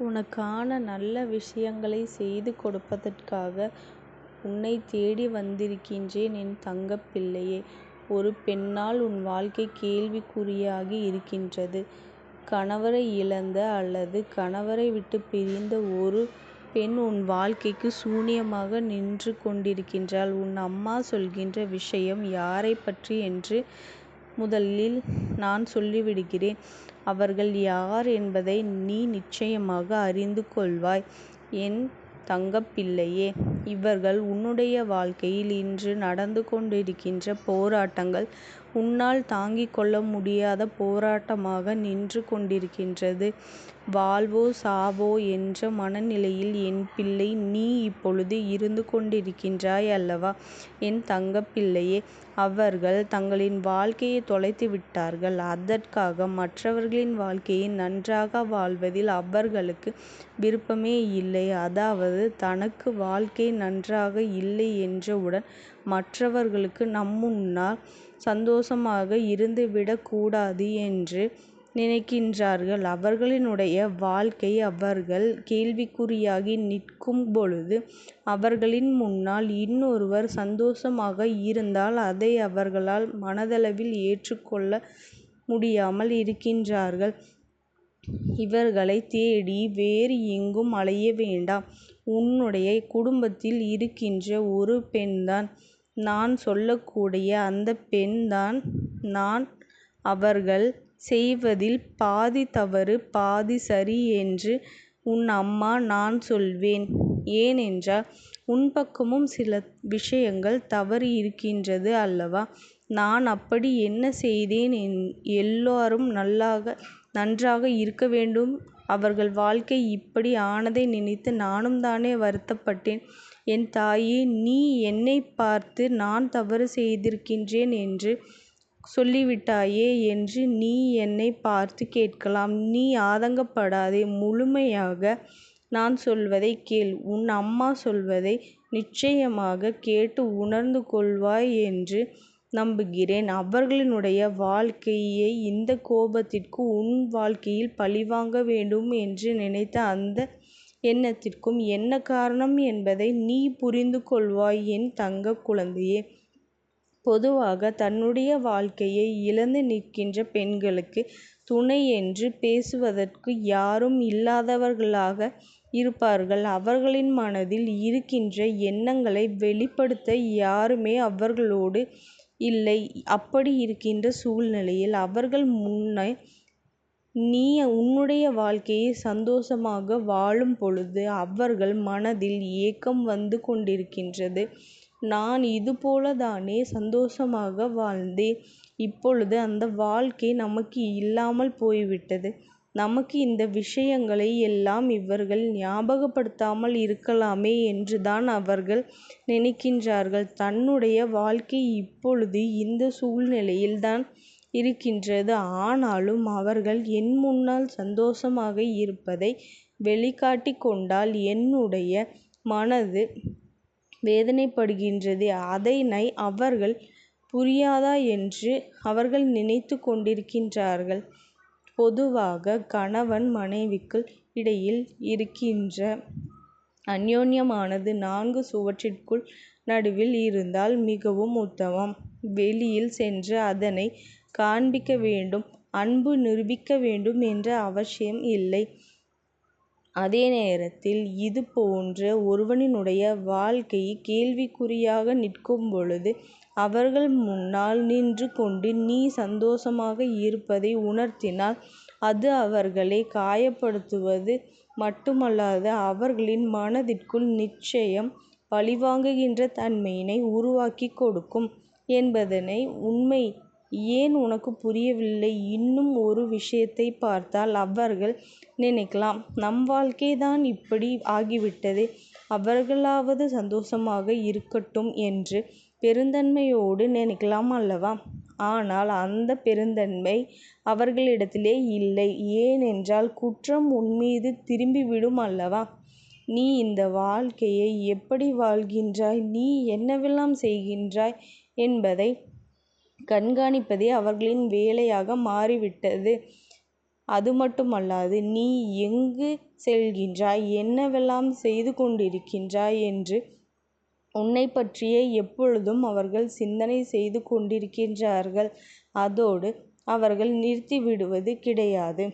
உனக்கான நல்ல விஷயங்களைச் செய்து கொடுப்பதற்காக உன்னைத் தேடி வந்திருக்கின்றேன் என் தங்கப் பிள்ளையே. ஒரு பெண்ணால் உன் வாழ்க்கை கேள்விக்குறியாகி இருக்கின்றது. கணவரை இழந்த அல்லது கணவரை விட்டுப் பிரிந்த ஒரு பெண் உன் வாழ்க்கைக்கு சூனியமாக நின்று கொண்டிருக்கின்றாள். உன் அம்மா சொல்கின்ற விஷயம் யாரைப் பற்றி என்று முதலில் நான் சொல்லிவிடுகிறேன். அவர்கள் யார் என்பதை நீ நிச்சயமாக அறிந்து கொள்வாய். என் தங்கப்பிள்ளையே இவர்கள் உன்னுடைய வாழ்க்கையில் இன்று நடந்து கொண்டிருக்கின்ற போராட்டங்கள் உன்னால் தாங்கிக் கொள்ள முடியாத போராட்டமாக நின்று கொண்டிருக்கின்றது. வாழ்வோ சாவோ என்ற மனநிலையில் என் பிள்ளை நீ இப்பொழுது இருந்து கொண்டிருக்கின்றாய் அல்லவா என் தங்கப்பிள்ளையே அவர்கள் தங்களின் வாழ்க்கையைத் தொலைத்துவிட்டார்கள். அதற்காக மற்றவர்களின் வாழ்க்கையை நன்றாக வாழ்வதில் அவர்களுக்கு விருப்பமே இல்லை. அதாவது தனக்கு வாழ்க்கை நன்றாக இல்லை என்றவுடன் மற்றவர்களுக்கு நம்முன்னால் சந்தோஷமாக இருந்துவிடக் கூடாது என்று நினைக்கின்றார்கள். அவர்களுடைய வாழ்க்கை அவர்கள் கேள்விக்குறியாகி நிற்கும் பொழுது அவர்களின் முன்னால் இன்னொருவர் சந்தோஷமாக இருந்தால் அதை அவர்களால் மனதளவில் ஏற்றுக் கொள்ள முடியாமல் இருக்கின்றார்கள். இவர்களைத் தேடி வேறு எங்கும் அலைய வேண்டாம். உன்னுடைய குடும்பத்தில் இருக்கின்ற ஒரு பெண்தான் நான் சொல்லக்கூடிய அந்தப் பெண்தான் நான். அவர்கள் செய்வதில் பாதி தவறு பாதி சரி என்று உன் அம்மா நான் சொல்வேன். ஏனென்றால் உன் பக்கமும் சில விஷயங்கள் தவறு இருக்கின்றது அல்லவா. நான் அப்படி என்ன செய்தேன் எல்லாரும் நன்றாக இருக்க வேண்டும் அவர்கள் வாழ்க்கை இப்படி ஆனதை நினைத்து நானும் தானே வருத்தப்பட்டேன். என் தாயே நீ என்னைப் பார்த்து நான் தவறு செய்திருக்கின்றேன் என்று சொல்லிவிட்டாயே என்று நீ என்னைப் பார்த்து கேட்கலாம். நீ ஆதங்கப்படாதே. முழுமையாக நான் சொல்வதைக் கேள். உன் அம்மா சொல்வதை நிச்சயமாகக் கேட்டு உணர்ந்து கொள்வாய் என்று நம்புகிறேன். அவர்களுடைய வாழ்க்கையை இந்தக் கோபத்திற்கு உன் வாழ்க்கையில் பழிவாங்க வேண்டும் என்று நினைத்த அந்த எண்ணத்திற்கும் என்ன காரணம் என்பதை நீ புரிந்து கொள்வாய் என் தங்க குழந்தையே. பொதுவாக தன்னுடைய வாழ்க்கையை இழந்து நிற்கின்ற பெண்களுக்கு துணை என்று பேசுவதற்கு யாரும் இல்லாதவர்களாக இருப்பார்கள். அவர்களின் மனதில் இருக்கின்ற எண்ணங்களை வெளிப்படுத்த யாருமே அவர்களோடு இல்லை. அப்படி இருக்கின்ற சூழ்நிலையில் அவர்கள் முன்னே நீ உன்னுடைய வாழ்க்கையை சந்தோஷமாக வாழும் பொழுது அவர்கள் மனதில் ஏக்கம் வந்து கொண்டிருக்கின்றது. நான் இதுபோலத்தானே சந்தோஷமாக வாழ்ந்தேன். இப்பொழுது அந்த வாழ்க்கை நமக்கு இல்லாமல் போய்விட்டது. நமக்கு இந்த விஷயங்களை எல்லாம் இவர்கள் ஞாபகப்படுத்தாமல் இருக்கலாமே என்றுதான் அவர்கள் நினைக்கின்றார்கள். தன்னுடைய வாழ்க்கை இப்பொழுது இந்த சூழ்நிலையில் தான் இருக்கின்றது. ஆனாலும் அவர்கள் என் முன்னால் சந்தோஷமாக இருப்பதை வெளிக்காட்டிக் கொண்டால் என்னுடைய மனது வேதனைப்படுகின்றது. அதனை அவர்கள் புரியாதா என்று அவர்கள் நினைத்து கொண்டிருக்கின்றார்கள். பொதுவாக கணவன் மனைவிக்கு இடையில் இருக்கின்ற அன்யோன்யமானது நான்கு சுவற்றிற்கு நடுவில் இருந்தால் மிகவும் உத்தமம். வெளியில் சென்று அதனை காண்பிக்க வேண்டும் அன்பு நிரூபிக்க வேண்டும் என்ற அவசியம் இல்லை. அதே நேரத்தில் இது போன்ற ஒருவனுடைய வாழ்க்கை கேள்விக்குறியாக நிற்கும் பொழுது அவர்கள் முன்னால் நின்று கொண்டு நீ சந்தோஷமாக இருப்பதை உணர்த்தினால் அது அவர்களை காயப்படுத்துவது மட்டுமல்லாது அவர்களின் மனதிற்குள் நிச்சயம் பழிவாங்குகின்ற தன்மையினை உருவாக்கிக் கொடுக்கும் என்பதனை உண்மை. ஏன் உனக்கு புரியவில்லை. இன்னும் ஒரு விஷயத்தைப் பார்த்தால் அவர்கள் நினைக்கலாம் நம் வாழ்க்கைதான் இப்படி ஆகிவிட்டதே அவர்களாவது சந்தோஷமாக இருக்கட்டும் என்று பெருந்தன்மையோடு நினைக்கலாம் அல்லவா. ஆனால் அந்தப் பெருந்தன்மை அவர்களிடத்திலே இல்லை. ஏனென்றால் குற்றம் உன்மீது திரும்பிவிடும் அல்லவா. நீ இந்த வாழ்க்கையை எப்படி வாழ்கின்றாய் நீ என்னவெல்லாம் செய்கின்றாய் என்பதை கண்காணிப்பதே அவர்களின் வேலையாக மாறிவிட்டது. அது மட்டுமல்லாது நீ எங்கு செல்கின்றாய்? என்னவெல்லாம் செய்து கொண்டிருக்கின்றாய்? என்று உன்னை பற்றியே எப்பொழுதும் அவர்கள் சிந்தனை செய்து கொண்டிருக்கின்றார்கள். அதோடு அவர்கள் நிறுத்திவிடுவது கிடையாது.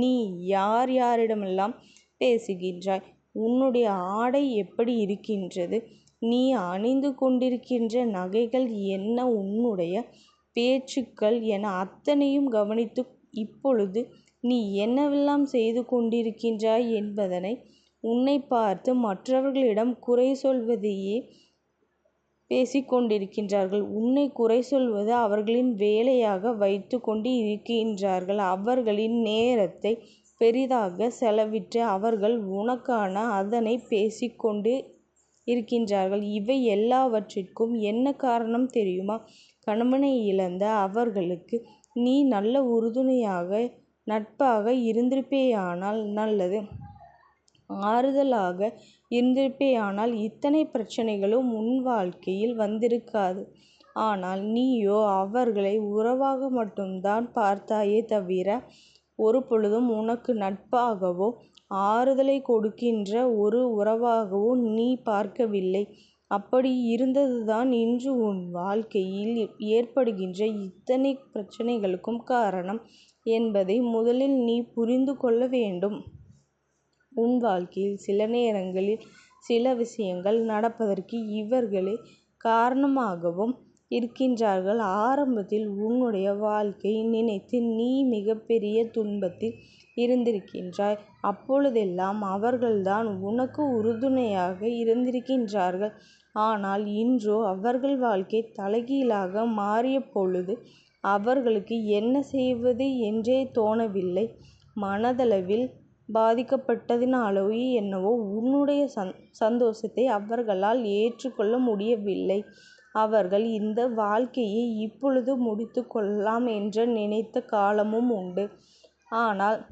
நீ யார் யாரிடமெல்லாம் பேசுகின்றாய்? உன்னுடைய ஆடை எப்படி இருக்கின்றது? நீ அணிந்து கொண்டிருக்கின்ற நகைகள் என்ன? உன்னுடைய பேச்சுக்கள் என அத்தனையும் கவனித்து இப்பொழுது நீ என்னவெல்லாம் செய்து கொண்டிருக்கின்றாய் என்பதனை உன்னைப் பார்த்து மற்றவர்களிடம் குறை சொல்வதையே பேசிக் கொண்டிருக்கின்றார்கள். உன்னை குறை சொல்வது அவர்களின் வேலையாக வைத்து கொண்டு இருக்கின்றார்கள். அவர்களின் நேரத்தை பெரிதாக செலவிட்டு அவர்கள் உனக்கான அதனை பேசிக் கொண்டு இருக்கின்றார்கள். இவை எல்லாவற்றிற்கும் என்ன காரணம் தெரியுமா? கணவனை இழந்த அவர்களுக்கு நீ நல்ல உறுதுணையாக நட்பாக இருந்திருப்பேயானால் நல்லது. ஆறுதலாக இருந்திருப்பேயானால் இத்தனை பிரச்சனைகளும் உன் வாழ்க்கையில் வந்திருக்காது. ஆனால் நீயோ அவர்களை உறவாக மட்டும்தான் பார்த்தாயே தவிர ஒரு பொழுதும் உனக்கு நட்பாகவோ ஆறுதலை கொடுக்கின்ற ஒரு உறவாகவோ நீ பார்க்கவில்லை. அப்படி இருந்ததுதான் இன்று உன் வாழ்க்கையில் ஏற்படுகின்ற இத்தனை பிரச்சனைகளுக்கும் காரணம் என்பதை முதலில் நீ புரிந்து கொள்ள வேண்டும். உன் வாழ்க்கையில் சில நேரங்களில் சில விஷயங்கள் நடப்பதற்கு இவர்களே காரணமாகவும் இருக்கின்றார்கள். ஆரம்பத்தில் உன்னுடைய வாழ்க்கையை நினைத்து நீ மிகப்பெரிய துன்பத்தில் இருந்திருக்கின்றாய். அப்பொழுதெல்லாம் அவர்கள்தான் உனக்கு உறுதுணையாக இருந்திருக்கின்றார்கள். ஆனால் இன்றோ அவர்கள் வாழ்க்கை தலைகீழாக மாறிய பொழுது அவர்களுக்கு என்ன செய்வது என்றே தோணவில்லை. மனதளவில் பாதிக்கப்பட்டதினாலோ என்னவோ உன்னுடைய சந்தோஷத்தை அவர்களால் ஏற்றுக்கொள்ள முடியவில்லை. அவர்கள் இந்த வாழ்க்கையை இப்பொழுது முடித்து கொள்ளலாம் என்று நினைத்த காலமும் உண்டு. ஆனால்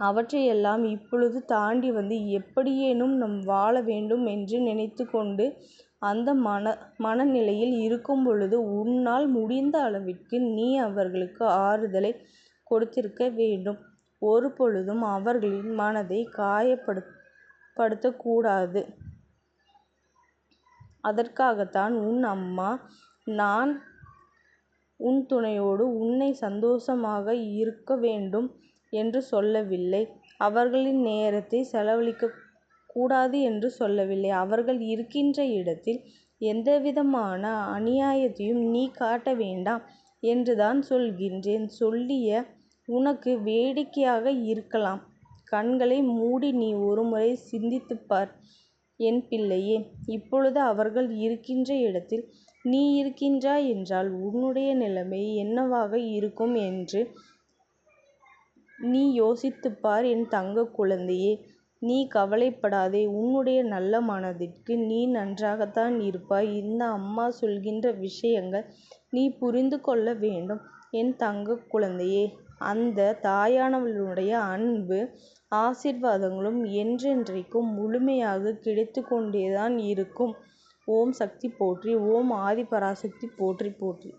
அவற்றையெல்லாம் இப்பொழுது தாண்டி வந்து எப்படியேனும் நம் வாழ வேண்டும் என்று நினைத்து கொண்டு அந்த மன மனநிலையில் இருக்கும் பொழுது உன்னால் முடிந்த அளவிற்கு நீ அவர்களுக்கு ஆறுதலை கொடுத்திருக்க வேண்டும். ஒரு பொழுதும் அவர்களின் மனதை காயப்படுத்தக்கூடாது அதற்காகத்தான் உன் அம்மா நான் உன் துணையோடு உன்னை சந்தோஷமாக இருக்க வேண்டும் என்று சொல்லவில்லை. அவர்களின் நேரத்தை செலவழிக்க கூடாது என்று சொல்லவில்லை. அவர்கள் இருக்கின்ற இடத்தில் எந்தவிதமான அநியாயத்தையும் நீ காட்ட வேண்டாம் என்றுதான் சொல்கின்றேன். சொல்லிய உனக்கு வேடிக்கையாக இருக்கலாம். கண்களை மூடி நீ ஒருமுறை சிந்தித்துப் பார். என் பிள்ளையே இப்பொழுது அவர்கள் இருக்கின்ற இடத்தில் நீ இருக்கின்றாய் என்றால் உன்னுடைய நிலைமை என்னவாக இருக்கும் என்று நீ யோசித்துப் பார் என் தங்கக் குழந்தையே நீ கவலைப்படாதே. உன்னுடைய நல்ல மனதிற்கு நீ நன்றாகத்தான் இருப்பாய். இந்த அம்மா சொல்கின்ற விஷயங்கள் நீ புரிந்து கொள்ள வேண்டும். என் தங்கக் குழந்தையே அந்த தாயானவளுடைய அன்பு ஆசீர்வாதங்களும் என்றென்றைக்கும் முழுமையாக கிடைத்துக் கொண்டேதான் இருக்கும். ஓம் சக்தி போற்றி ஓம் ஆதிபராசக்தி போற்றி போற்றி.